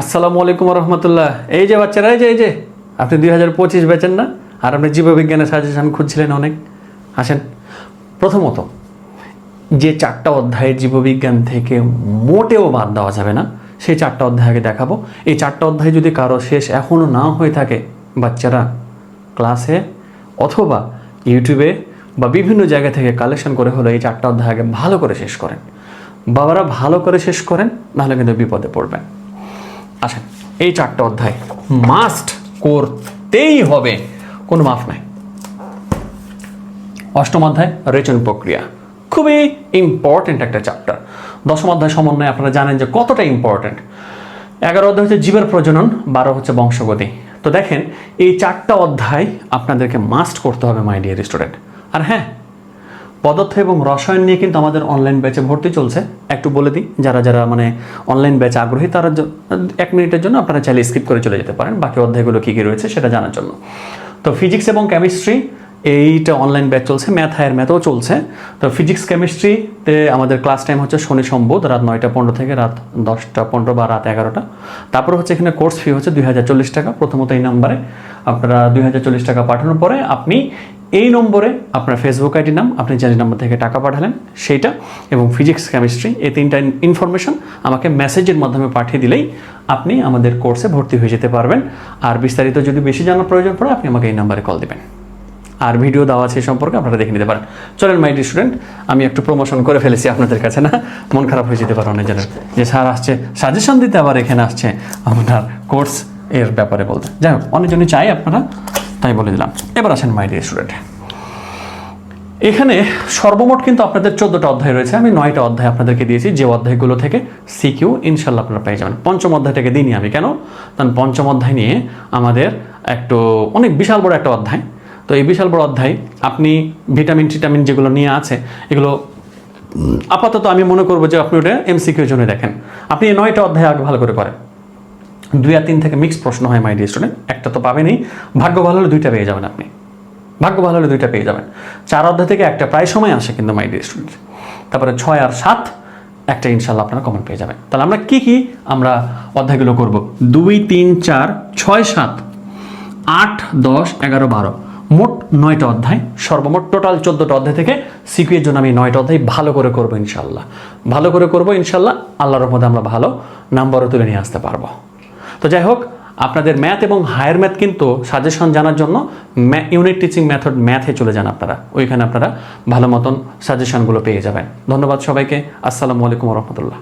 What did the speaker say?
আসসালামু আলাইকুম রহমতুল্লাহ এই যে বাচ্চারা, এই যে এই যে, আপনি দুই হাজার পঁচিশ বেচেন না? আর আপনি জীববিজ্ঞানের সাজেশন খুঁজছিলেন অনেক। আসেন। প্রথমত, যে চারটা অধ্যায়ের জীববিজ্ঞান থেকে মোটেও বাদ দেওয়া যাবে না, সেই চারটা অধ্যায়কে দেখাবো। এই চারটা অধ্যায় যদি কারও শেষ এখনও না হয়ে থাকে, বাচ্চারা ক্লাসে অথবা ইউটিউবে বা বিভিন্ন জায়গা থেকে কালেকশন করে হলো এই চারটা অধ্যায়কে ভালো করে শেষ করেন। বাবারা ভালো করে শেষ করেন, নাহলে কিন্তু বিপদে পড়বেন। আসেন, এই চারটা অধ্যায় মাস্ট করতেই হবে, কোনো মাফ নাই। অষ্টম অধ্যায়, রেচন প্রক্রিয়া। খুবই ইম্পর্ট্যান্ট একটা চ্যাপ্টার দশম অধ্যায় সমন্বয়ে আপনারা জানেন যে কতটা ইম্পর্ট্যান্ট এগারো অধ্যায় হচ্ছে জীবের প্রজনন, বারো হচ্ছে বংশগতি। তো দেখেন, এই চারটা অধ্যায় আপনাদেরকে মাস্ট করতে হবে মাই ডিয়ার স্টুডেন্ট আর হ্যাঁ পদার্থ এবং রসায়ন নিয়ে কিন্তু আমাদের অনলাইন ব্যাচে ভর্তি চলছে। একটু বলে দিই, যারা যারা মানে অনলাইন ব্যাচে আগ্রহী, তারা এক মিনিটের জন্য আপনারা চাইলে স্কিপ করে চলে যেতে পারেন। বাকি অধ্যায়গুলো কী কী রয়েছে সেটা জানার জন্য। তো ফিজিক্স এবং কেমিস্ট্রি এইটা অনলাইন ব্যাচ চলছে ম্যাথ হায়ার ম্যাথও চলছে। তো ফিজিক্স কেমিস্ট্রিতে আমাদের ক্লাস টাইম হচ্ছে শনি সম্বোধ, রাত নয়টা পনেরো থেকে রাত দশটা পনেরো বা রাত এগারোটা। তারপর হচ্ছে এখানে কোর্স ফি হচ্ছে দুই হাজার চল্লিশ টাকা। প্রথমত এই নাম্বারে আপনারা দুই হাজার চল্লিশ টাকা পাঠানোর পরে আপনি এই নম্বরে আপনার ফেসবুক আইডি নাম, আপনি যে নম্বর থেকে টাকা পাঠালেন সেইটা এবং ফিজিক্স কেমিস্ট্রি এই তিনটা ইনফরমেশন আমাকে মেসেজের মাধ্যমে পাঠিয়ে দিলেই আপনি আমাদের কোর্সে ভর্তি হয়ে যেতে পারবেন। আর বিস্তারিত যদি বেশি জানার প্রয়োজন পড়ে, আপনি আমাকে এই নাম্বারে কল দেবেন। আর ভিডিও দেওয়া আছে সম্পর্কে আপনারা দেখে নিতে পারেন। চলেন মাই স্টুডেন্ট আমি একটু প্রমোশন করে ফেলেছি আপনাদের কাছে, না? মন খারাপ হয়ে যেতে পারে অনেকজনের। যে স্যার আসছে সাজেশন দিতে আবার এখানে আসছে, আপনার কোর্স এর ব্যাপারে বলতে। যাই হোক, অনেকজনই চাই আপনারা তাই বলে দিলাম। এবার আসেন মাই ডি স্টুডেন্ট এখানে সর্বমোট কিন্তু আপনাদের চোদ্দোটা অধ্যায় রয়েছে। আমি নয়টা অধ্যায় আপনাদেরকে দিয়েছি যে অধ্যায়গুলো থেকে সিকিউ ইনশাল্লাহ আপনারা পেয়ে যাবেন। পঞ্চম অধ্যায়টাকে দিইনি আমি। কেন? কারণ পঞ্চম অধ্যায় নিয়ে আমাদের একটু অনেক বিশাল বড় একটা অধ্যায়। তো এই বিশাল বড় অধ্যায়, আপনি ভিটামিন, টিটামিন যেগুলো নিয়ে আছে, এগুলো আপাতত আমি মনে করব যে আপনি ওটা এমসিকিউর জন্য দেখেন। আপনি এই নয়টা অধ্যায় আগে ভালো করে করেন দুই আর তিন থেকে মিক্স প্রশ্ন হয় মাই ডিয়ার স্টুডেন্ট একটা তো পাবেনই। ভাগ্য ভালো হলে দুইটা পেয়ে যাবেন আপনি। ভাগ্য ভালো হলে দুইটা পেয়ে যাবেন। চার অধ্যায় থেকে একটা প্রায় সময় আসে কিন্তু মাই ডিয়ার স্টুডেন্ট তারপরে ছয় আর সাত, একটা ইনশাল্লাহ আপনারা কমন পেয়ে যাবেন। তাহলে আমরা কি কি আমরা অধ্যায়গুলো করব? দুই, তিন, চার, ছয়, সাত, আট, দশ, এগারো, বারো। মোট নয়টা অধ্যায়। সর্বমোট টোটাল চোদ্দোটা অধ্যায় থেকে সিকিউর জন্য আমি নয়টা অধ্যায় ভালো করে করব ইনশাল্লাহ ভালো করে করব ইনশাল্লাহ আল্লাহর রহমতে আমরা ভালো নাম্বারও তুলে নিয়ে আসতে পারব। তো যাই হোক, আপনাদের ম্যাথ এবং হায়ার ম্যাথ কিন্তু সাজেশন জানার জন্য ইউনিট টিচিং মেথড ম্যাথে চলে যান আপনারা। ওইখানে আপনারা ভালো মতন সাজেশনগুলো পেয়ে যাবেন। ধন্যবাদ সবাইকে। আসসালামু আলাইকুম রহমতুল্লাহ।